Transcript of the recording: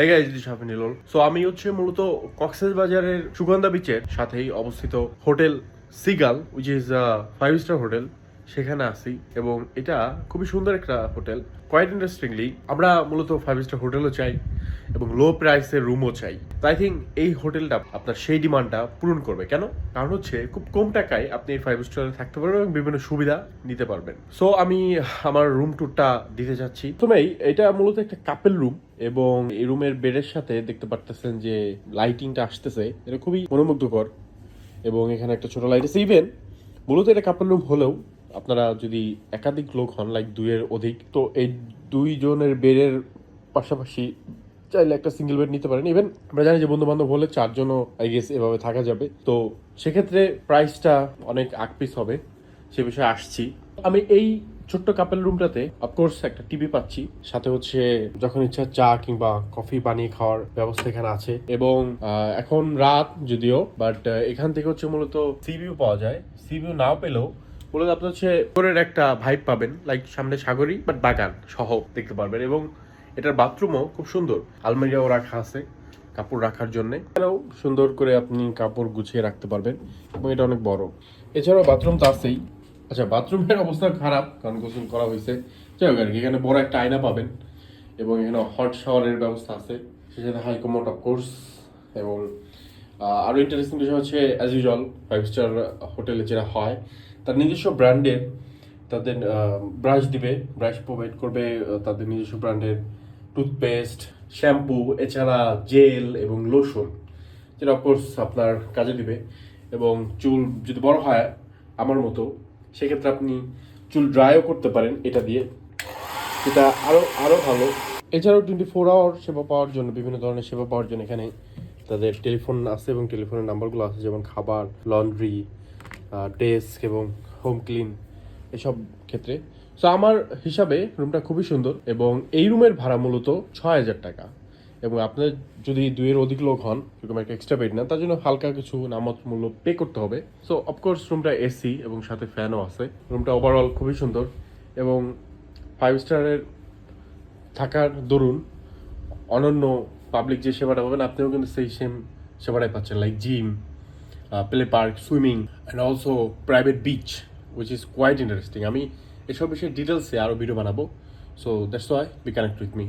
এই guys this হাফিনিলল so আমি হচ্ছে মূলত কক্সেস বাজারের সুগন্ধা বিচের সাথেই অবস্থিত hotel Seagull which is five star hotel, সেখানে আসি এবং এটা খুবই সুন্দর একটা হোটেল। কোয়াইট ইন্টারেস্টিংলি আমরা মূলত ফাইভ স্টার হোটেলও চাই এবং লো প্রাইসের রুমও চাই। তো আই থিঙ্ক এই হোটেলটা আপনার সেই ডিমান্ডটা পূরণ করবে। কেন? কারণ হচ্ছে খুব কম টাকায় আপনি এই ফাইভ স্টারে থাকতে পারবেন এবং বিভিন্ন সুবিধা নিতে পারবেন। সো আমি আমার রুম ট্যুরটা দিতে যাচ্ছি। প্রথমেই, এটা মূলত একটা কাপেল রুম এবং এই রুমের বেডের সাথে দেখতে পারতেছেন যে লাইটিংটা আসতেছে। এটা খুবই মনোমুগ্ধকর এবং এখানে একটা ছোট লাইট আছে। ইভেন মূলত এটা কাপল রুম হলেও আপনারা যদি একাধিক লোক হন লাইক দুইয়ের অধিক, তো এই দুইজনের বেডের পাশাপাশি চাইলে একটা সিঙ্গেল বেড নিতে পারেন। ইভেন আমরা জানি যে বন্ধু বান্ধব হলে চারজনও আই গেস এভাবে থাকা যাবে। তো সেক্ষেত্রে প্রাইসটা অনেক আকপিস হবে। সে বিষয়ে আসছি। আমি এই ছোট্ট কাপেল রুমটাতে অফকোর্স একটা টিভি পাচ্ছি। সাথে হচ্ছে, যখন ইচ্ছা চা কিংবা কফি বানিয়ে খাওয়ার ব্যবস্থা এখানে আছে। এবং এখন রাত যদিও বাট এখান থেকে হচ্ছে মূলত সিভিউ পাওয়া যায়। সিভিউ নাও পেলেও, মূলত আপনি হচ্ছে সাগরের একটা ভাইব পাবেন। লাইক সামনে সাগরই বাট বাগান সহ দেখতে পারবেন। এবং এটার বাথরুমও খুব সুন্দর। আলমারিয়াও রাখা আছে, কাপড় রাখার জন্য। এখানেও সুন্দর করে আপনি কাপড় গুছিয়ে রাখতে পারবেন। এবং এটা অনেক বড়। এছাড়াও বাথরুম তো আছেই। আচ্ছা বাথরুমের অবস্থা খারাপ, কারণ গোসল করা হয়েছে। যাই হোক, আর কি, এখানে বড় একটা আয়না পাবেন এবং এখানে হট শাওয়ারের ব্যবস্থা আছে। সেখানে হাই কমোট কোর্স এবং আরও ইন্টারেস্টিং বিষয় হচ্ছে অ্যাজ ইউজুয়াল ফাইভ স্টার হোটেলে যেটা হয়, তার নিজস্ব ব্র্যান্ডের তাদের ব্রাশ দিবে ব্রাশ প্রোভাইড করবে তাদের নিজস্ব ব্র্যান্ডের টুথপেস্ট শ্যাম্পু এছাড়া জেল এবং লোশন যেটা অফকোর্স আপনার কাজে দিবে। এবং চুল যদি বড় হয়, আমার মতো সেক্ষেত্রে আপনি চুল ড্রাইও করতে পারেন, এটা দিয়ে। এটা আরও আরও ভালো। এছাড়াও টোয়েন্টি ফোর আওয়ার সেবা পাওয়ার জন্য, বিভিন্ন ধরনের সেবা পাওয়ার জন্য এখানে তাদের টেলিফোন আছে এবং টেলিফোনের নাম্বারগুলো আছে, যেমন খাবার লন্ড্রি ডেস্ক এবং হোম ক্লিন এসব ক্ষেত্রে। সো আমার হিসাবে রুমটা খুবই সুন্দর এবং এই রুমের ভাড়া মূলত ছয় হাজার টাকা। এবং আপনার যদি দুইয়ের অধিক লোক হন এরকম একটা এক্সট্রা বেড না, তার জন্য হালকা কিছু নামত মূল্য পে করতে হবে। সো অফকোর্স রুমটা এসি এবং সাথে ফ্যানও আছে। রুমটা ওভারঅল খুবই সুন্দর এবং ফাইভ স্টারের থাকার দরুন অনন্য পাবলিক যে সেবাটা পাবেন, আপনিও কিন্তু সেই সেম সেবাটাই পাচ্ছেন like gym play park swimming and also private beach which is quite interesting আমি এসব বিষয়ে ডিটেলসে আরও ভিডিও বানাবো। So that's why be connect with me